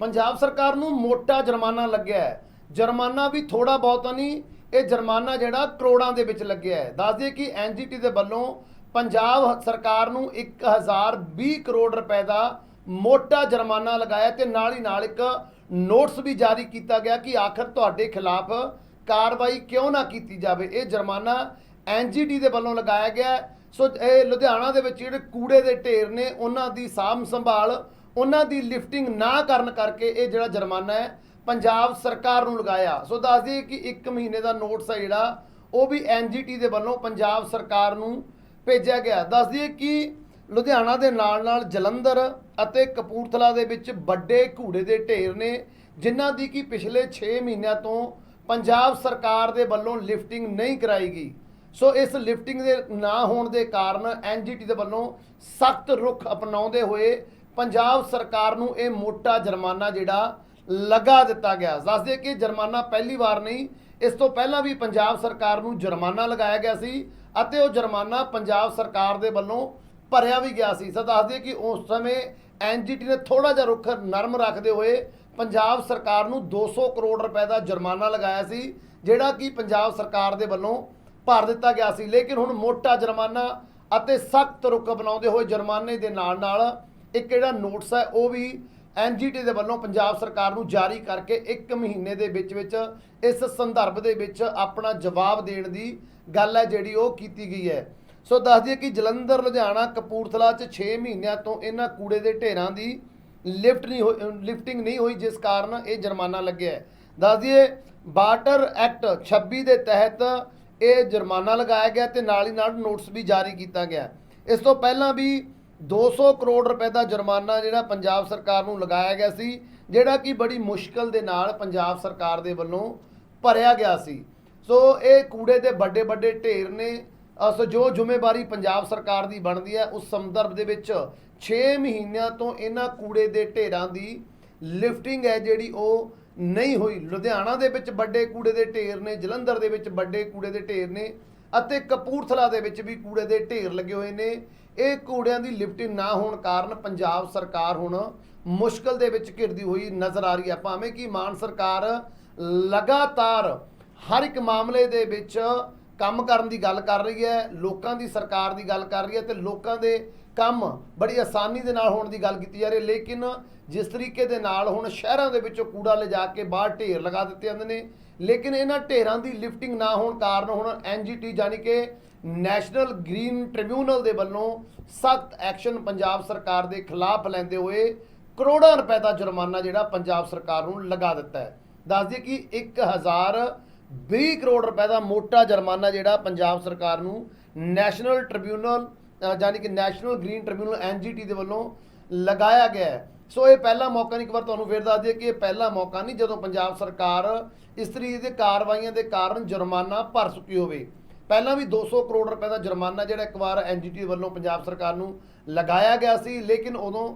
ਪੰਜਾਬ ਸਰਕਾਰ ਨੂੰ ਮੋਟਾ ਜੁਰਮਾਨਾ ਲੱਗਿਆ ਹੈ। ਜੁਰਮਾਨਾ ਵੀ ਥੋੜਾ ਬਹੁਤਾ ਨਹੀਂ, ਇਹ ਜੁਰਮਾਨਾ ਜਿਹੜਾ ਕਰੋੜਾਂ ਦੇ ਵਿੱਚ ਲੱਗਿਆ ਹੈ। ਦੱਸ ਦਈਏ ਕਿ ਐਨਜੀਟੀ ਦੇ ਵੱਲੋਂ ਪੰਜਾਬ ਸਰਕਾਰ ਨੂੰ 1020 ਕਰੋੜ ਰੁਪਏ ਦਾ ਮੋਟਾ ਜੁਰਮਾਨਾ ਲਗਾਇਆ ਤੇ ਨਾਲ ਹੀ ਨਾਲ ਇੱਕ ਨੋਟਿਸ ਵੀ ਜਾਰੀ ਕੀਤਾ ਗਿਆ ਕਿ ਆਖਰ ਤੁਹਾਡੇ ਖਿਲਾਫ ਕਾਰਵਾਈ ਕਿਉਂ ਨਾ ਕੀਤੀ ਜਾਵੇ। ਇਹ ਜੁਰਮਾਨਾ ਐਨਜੀਟੀ ਦੇ ਵੱਲੋਂ ਲਗਾਇਆ ਗਿਆ ਸੋ ਇਹ ਲੁਧਿਆਣਾ ਦੇ ਵਿੱਚ ਜਿਹੜੇ ਕੂੜੇ ਦੇ ਢੇਰ ਨੇ, ਉਹਨਾਂ ਦੀ ਸਾਂਭ ਸੰਭਾਲ ਉਹਨਾਂ ਦੀ ਲਿਫਟਿੰਗ ਨਾ ਕਰਨ ਕਰਕੇ ਇਹ ਜਿਹੜਾ ਜੁਰਮਾਨਾ ਹੈ, ਪੰਜਾਬ ਸਰਕਾਰ ਨੂੰ ਲਗਾਇਆ। ਸੋ ਦੱਸ ਦਈਏ ਕਿ 1 ਮਹੀਨੇ ਦਾ ਨੋਟਿਸ ਹੈ ਜਿਹੜਾ, ਉਹ ਵੀ ਐਨਜੀਟੀ ਦੇ ਵੱਲੋਂ ਪੰਜਾਬ ਸਰਕਾਰ ਨੂੰ ਭੇਜਿਆ ਗਿਆ। ਦੱਸ ਦਈਏ ਕਿ ਲੁਧਿਆਣਾ ਦੇ ਨਾਲ ਨਾਲ ਜਲੰਧਰ ਅਤੇ ਕਪੂਰਥਲਾ ਦੇ ਵਿੱਚ ਵੱਡੇ ਘੂੜੇ ਦੇ ਢੇਰ ਨੇ, ਜਿਨ੍ਹਾਂ ਦੀ ਕਿ ਪਿਛਲੇ 6 ਮਹੀਨਿਆਂ ਤੋਂ ਪੰਜਾਬ ਸਰਕਾਰ ਦੇ ਵੱਲੋਂ ਲਿਫਟਿੰਗ ਨਹੀਂ ਕਰਾਈ ਗਈ। ਸੋ ਇਸ ਲਿਫਟਿੰਗ ਦੇ ਨਾ ਹੋਣ ਦੇ ਕਾਰਨ ਐਨਜੀਟੀ ਦੇ ਵੱਲੋਂ ਸਖਤ ਰੁਖ ਅਪਣਾਉਂਦੇ ਹੋਏ ਪੰਜਾਬ ਸਰਕਾਰ ਨੂੰ ਇਹ ਮੋਟਾ ਜੁਰਮਾਨਾ ਜਿਹੜਾ ਲਗਾ ਦਿੱਤਾ ਗਿਆ। ਦੱਸਦੇ ਕਿ ਜੁਰਮਾਨਾ ਪਹਿਲੀ ਵਾਰ ਨਹੀਂ, ਇਸ ਤੋਂ ਪਹਿਲਾਂ ਵੀ ਪੰਜਾਬ ਸਰਕਾਰ ਨੂੰ ਜੁਰਮਾਨਾ ਲਗਾਇਆ ਗਿਆ ਸੀ ਅਤੇ ਉਹ ਜੁਰਮਾਨਾ ਪੰਜਾਬ ਸਰਕਾਰ ਦੇ ਵੱਲੋਂ ਭਰਿਆ ਵੀ ਗਿਆ ਸੀ। ਸੋ ਦੱਸਦੇ ਕਿ ਉਸ ਸਮੇਂ ਐਨਜੀਟੀ ਨੇ ਥੋੜਾ ਜਿਹਾ ਰੁਖ ਨਰਮ ਰੱਖਦੇ ਹੋਏ ਪੰਜਾਬ ਸਰਕਾਰ ਨੂੰ 200 ਕਰੋੜ ਰੁਪਏ ਦਾ ਜੁਰਮਾਨਾ ਲਗਾਇਆ ਸੀ, ਜਿਹੜਾ ਕਿ ਪੰਜਾਬ ਸਰਕਾਰ ਦੇ ਵੱਲੋਂ ਭਰ ਦਿੱਤਾ ਗਿਆ ਸੀ। ਲੇਕਿਨ ਹੁਣ ਮੋਟਾ ਜੁਰਮਾਨਾ ਅਤੇ ਸਖਤ ਰੁਕ ਬਣਾਉਂਦੇ ਹੋਏ ਜੁਰਮਾਨੇ ਦੇ ਨਾਲ ਨਾਲ ਇੱਕ ਜਿਹੜਾ ਨੋਟਿਸ ਹੈ ਉਹ ਵੀ ਐਨਜੀਟੀ ਦੇ ਵੱਲੋਂ ਪੰਜਾਬ ਸਰਕਾਰ ਨੂੰ ਜਾਰੀ ਕਰਕੇ 1 ਮਹੀਨੇ ਦੇ ਵਿੱਚ ਵਿੱਚ ਇਸ ਸੰਦਰਭ ਦੇ ਵਿੱਚ ਆਪਣਾ ਜਵਾਬ ਦੇਣ ਦੀ ਗੱਲ ਹੈ ਜਿਹੜੀ ਉਹ ਕੀਤੀ ਗਈ ਹੈ। ਸੋ ਦੱਸ ਦਈਏ ਕਿ ਜਲੰਧਰ, ਲੁਧਿਆਣਾ, ਕਪੂਰਥਲਾ 'ਚ 6 ਮਹੀਨਿਆਂ ਤੋਂ ਇਹਨਾਂ ਕੂੜੇ ਦੇ ਢੇਰਾਂ ਦੀ ਲਿਫਟ ਨਹੀਂ ਹੋਈ, ਲਿਫਟਿੰਗ ਨਹੀਂ ਹੋਈ, ਜਿਸ ਕਾਰਨ ਇਹ ਜੁਰਮਾਨਾ ਲੱਗਿਆ ਹੈ। ਦੱਸ ਦਈਏ ਵਾਟਰ ਐਕਟ 26 ਦੇ ਤਹਿਤ ਇਹ ਜੁਰਮਾਨਾ ਲਗਾਇਆ ਗਿਆ ਤੇ ਨਾਲ ਹੀ ਨਾਲ ਨੋਟਿਸ ਵੀ ਜਾਰੀ ਕੀਤਾ ਗਿਆ। ਇਸ ਤੋਂ ਪਹਿਲਾਂ ਵੀ 200 ਕਰੋੜ ਰੁਪਏ ਦਾ ਜੁਰਮਾਨਾ ਜਿਹੜਾ ਪੰਜਾਬ ਸਰਕਾਰ ਨੂੰ ਲਗਾਇਆ ਗਿਆ ਸੀ, ਜਿਹੜਾ ਕਿ ਬੜੀ ਮੁਸ਼ਕਲ ਦੇ ਨਾਲ ਪੰਜਾਬ ਸਰਕਾਰ ਦੇ ਵੱਲੋਂ ਭਰਿਆ ਗਿਆ ਸੀ। ਸੋ ਇਹ ਕੂੜੇ ਦੇ ਵੱਡੇ ਵੱਡੇ ਢੇਰ ਨੇ। ਸੋ ਜੋ ਜ਼ਿੰਮੇਵਾਰੀ ਪੰਜਾਬ ਸਰਕਾਰ ਦੀ ਬਣਦੀ ਹੈ, ਉਸ ਸੰਦਰਭ ਦੇ ਵਿੱਚ 6 ਮਹੀਨਿਆਂ ਤੋਂ ਇਹਨਾਂ ਕੂੜੇ ਦੇ ਢੇਰਾਂ ਦੀ ਲਿਫਟਿੰਗ ਹੈ, ਜਿਹੜੀ ਉਹ ਨਹੀਂ ਹੋਈ। ਲੁਧਿਆਣਾ ਦੇ ਵਿੱਚ ਵੱਡੇ ਕੂੜੇ ਦੇ ਢੇਰ ਨੇ, ਜਲੰਧਰ ਦੇ ਵਿੱਚ ਵੱਡੇ ਕੂੜੇ ਦੇ ਢੇਰ ਨੇ ਅਤੇ ਕਪੂਰਥਲਾ ਦੇ ਵਿੱਚ ਵੀ ਕੂੜੇ ਦੇ ਢੇਰ ਲੱਗੇ ਹੋਏ ਨੇ। ਇਹ ਕੂੜਿਆਂ ਦੀ ਲਿਫਟਿੰਗ ਨਾ ਹੋਣ ਕਾਰਨ ਪੰਜਾਬ ਸਰਕਾਰ ਹੁਣ ਮੁਸ਼ਕਲ ਦੇ ਵਿੱਚ ਘਿਰਦੀ ਹੋਈ ਨਜ਼ਰ ਆ ਰਹੀ ਹੈ। ਭਾਵੇਂ ਕਿ ਮਾਨ ਸਰਕਾਰ ਲਗਾਤਾਰ ਹਰ ਇੱਕ ਮਾਮਲੇ ਦੇ ਵਿੱਚ ਕੰਮ ਕਰਨ ਦੀ ਗੱਲ ਕਰ ਰਹੀ ਹੈ, ਲੋਕਾਂ ਦੀ ਸਰਕਾਰ ਦੀ ਗੱਲ ਕਰ ਰਹੀ ਹੈ ਤੇ ਲੋਕਾਂ ਦੇ ਕੰਮ ਬੜੀ ਆਸਾਨੀ ਦੇ ਨਾਲ ਹੋਣ ਦੀ ਗੱਲ ਕੀਤੀ ਜਾ ਰਹੀ ਹੈ। ਲੇਕਿਨ ਜਿਸ ਤਰੀਕੇ ਦੇ ਨਾਲ ਹੁਣ ਸ਼ਹਿਰਾਂ ਦੇ ਵਿੱਚੋਂ ਕੂੜਾ ਲਿਜਾ ਕੇ ਬਾਹਰ ਢੇਰ ਲਗਾ ਦਿੱਤੇ ਜਾਂਦੇ ਨੇ, ਲੇਕਿਨ ਇਹਨਾਂ ਢੇਰਾਂ ਦੀ ਲਿਫਟਿੰਗ ਨਾ ਹੋਣ ਕਾਰਨ ਹੁਣ ਐਨਜੀਟੀ ਜਾਨੀ ਕਿ ਨੈਸ਼ਨਲ ਗ੍ਰੀਨ ਟ੍ਰਿਬਿਊਨਲ ਦੇ ਵੱਲੋਂ ਸਖਤ ਐਕਸ਼ਨ ਪੰਜਾਬ ਸਰਕਾਰ ਦੇ ਖਿਲਾਫ ਲੈਂਦੇ ਹੋਏ ਕਰੋੜਾਂ ਰੁਪਏ ਦਾ ਜੁਰਮਾਨਾ ਜਿਹੜਾ ਪੰਜਾਬ ਸਰਕਾਰ ਨੂੰ ਲਗਾ ਦਿੱਤਾ ਹੈ। ਦੱਸ ਦਈਏ ਕਿ 1020 ਕਰੋੜ ਰੁਪਏ ਦਾ ਮੋਟਾ ਜੁਰਮਾਨਾ ਜਿਹੜਾ ਪੰਜਾਬ ਸਰਕਾਰ ਨੂੰ ਨੈਸ਼ਨਲ ਟ੍ਰਿਬਿਊਨਲ ਅ, ਯਾਨੀ ਕਿ ਨੈਸ਼ਨਲ ਗ੍ਰੀਨ ਟ੍ਰਿਬਿਊਨਲ ਐਨਜੀਟੀ ਦੇ ਵੱਲੋਂ ਲਗਾਇਆ ਗਿਆ ਹੈ। ਸੋ ਇਹ ਪਹਿਲਾ ਮੌਕਾ ਨਹੀਂ ਇੱਕ ਵਾਰ ਤੁਹਾਨੂੰ ਫੇਰ ਦੱਸ ਦਈਏ ਕਿ ਇਹ ਪਹਿਲਾ ਮੌਕਾ ਨਹੀਂ ਜਦੋਂ ਪੰਜਾਬ ਸਰਕਾਰ ਇਸ ਤਰੀਕੇ ਦੇ ਕਾਰਵਾਈਆਂ ਦੇ ਕਾਰਨ ਜੁਰਮਾਨਾ ਭਰ ਚੁੱਕੀ ਹੋਵੇ। ਪਹਿਲਾਂ ਵੀ 200 ਕਰੋੜ ਰੁਪਏ ਦਾ ਜੁਰਮਾਨਾ ਜਿਹੜਾ ਇੱਕ ਵਾਰ ਐਨਜੀਟੀ ਵੱਲੋਂ ਪੰਜਾਬ ਸਰਕਾਰ ਨੂੰ ਲਗਾਇਆ ਗਿਆ ਸੀ, ਲੇਕਿਨ ਉਦੋਂ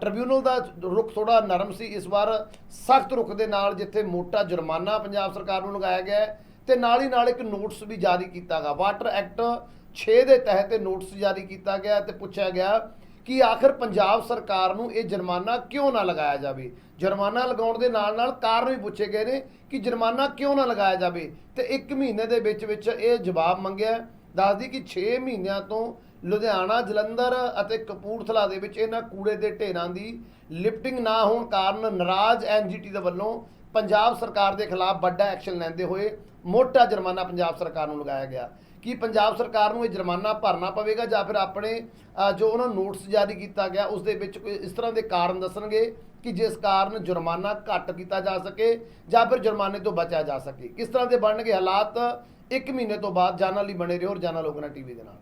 ਟ੍ਰਿਬਿਊਨਲ ਦਾ ਰੁਖ ਥੋੜਾ ਨਰਮ ਸੀ, ਇਸ ਵਾਰ ਸਖਤ ਰੁਖ ਦੇ ਨਾਲ ਜਿੱਥੇ ਮੋਟਾ ਜੁਰਮਾਨਾ ਪੰਜਾਬ ਸਰਕਾਰ ਨੂੰ ਲਗਾਇਆ ਗਿਆ ਹੈ, ਤੇ ਨਾਲ ਹੀ ਨਾਲ ਇੱਕ ਨੋਟਿਸ ਵੀ ਜਾਰੀ ਕੀਤਾ ਗਿਆ ਵਾਟਰ ਐਕਟ 6 ਦੇ ਤਹਿਤ ਇਹ ਨੋਟਿਸ ਜਾਰੀ ਕੀਤਾ ਗਿਆ ਤੇ ਪੁੱਛਿਆ ਗਿਆ ਕਿ ਆਖਰ ਪੰਜਾਬ ਸਰਕਾਰ ਨੂੰ ਇਹ ਜੁਰਮਾਨਾ ਕਿਉਂ ਨਾ ਲਗਾਇਆ ਜਾਵੇ? ਜੁਰਮਾਨਾ ਲਗਾਉਣ ਦੇ ਨਾਲ ਨਾਲ ਕਾਰਨ ਵੀ ਪੁੱਛੇ ਗਏ ਨੇ ਕਿ ਜੁਰਮਾਨਾ ਕਿਉਂ ਨਾ ਲਗਾਇਆ ਜਾਵੇ? ਤੇ 1 ਮਹੀਨੇ ਦੇ ਵਿੱਚ ਵਿੱਚ ਇਹ ਜਵਾਬ ਮੰਗਿਆ ਦੱਸਦੀ ਕਿ 6 ਮਹੀਨਿਆਂ ਤੋਂ ਲੁਧਿਆਣਾ, ਜਲੰਧਰ ਅਤੇ ਕਪੂਰਥਲਾ ਦੇ ਵਿੱਚ ਇਹਨਾਂ ਕੂੜੇ ਦੇ ਢੇਰਾਂ ਦੀ ਲਿਫਟਿੰਗ ਨਾ ਹੋਣ ਕਾਰਨ ਨਾਰਾਜ਼ ਐਨਜੀਟੀ ਦੇ ਵੱਲੋਂ ਪੰਜਾਬ ਸਰਕਾਰ ਦੇ ਖਿਲਾਫ ਵੱਡਾ ਐਕਸ਼ਨ ਲੈਂਦੇ ਹੋਏ ਮੋਟਾ ਜੁਰਮਾਨਾ ਪੰਜਾਬ ਸਰਕਾਰ ਨੂੰ ਲਗਾਇਆ ਗਿਆ। ਕਿ ਪੰਜਾਬ ਸਰਕਾਰ ਨੂੰ ਇਹ ਜੁਰਮਾਨਾ ਭਰਨਾ ਪਵੇਗਾ ਜਾਂ ਫਿਰ ਆਪਣੇ ਜੋ ਉਹਨਾਂ ਨੋਟਿਸ ਜਾਰੀ ਕੀਤਾ ਗਿਆ, ਉਸ ਦੇ ਵਿੱਚ ਕੋਈ ਇਸ ਤਰ੍ਹਾਂ ਦੇ ਕਾਰਨ ਦੱਸਣਗੇ ਕਿ ਜਿਸ ਕਾਰਨ ਜੁਰਮਾਨਾ ਘੱਟ ਕੀਤਾ ਜਾ ਸਕੇ ਜਾਂ ਫਿਰ ਜੁਰਮਾਨੇ ਤੋਂ ਬਚਿਆ ਜਾ ਸਕੇ? ਕਿਸ ਤਰ੍ਹਾਂ ਦੇ ਬਣਨਗੇ ਹਾਲਾਤ? 1 ਮਹੀਨੇ ਤੋਂ ਬਾਅਦ ਜਾਣਨ ਲਈ ਬਣੇ ਰਹੋ ਔਰ ਜਾਣਾ ਲੋਕਨਾ ਟੀਵੀ ਦੇ ਨਾਲ।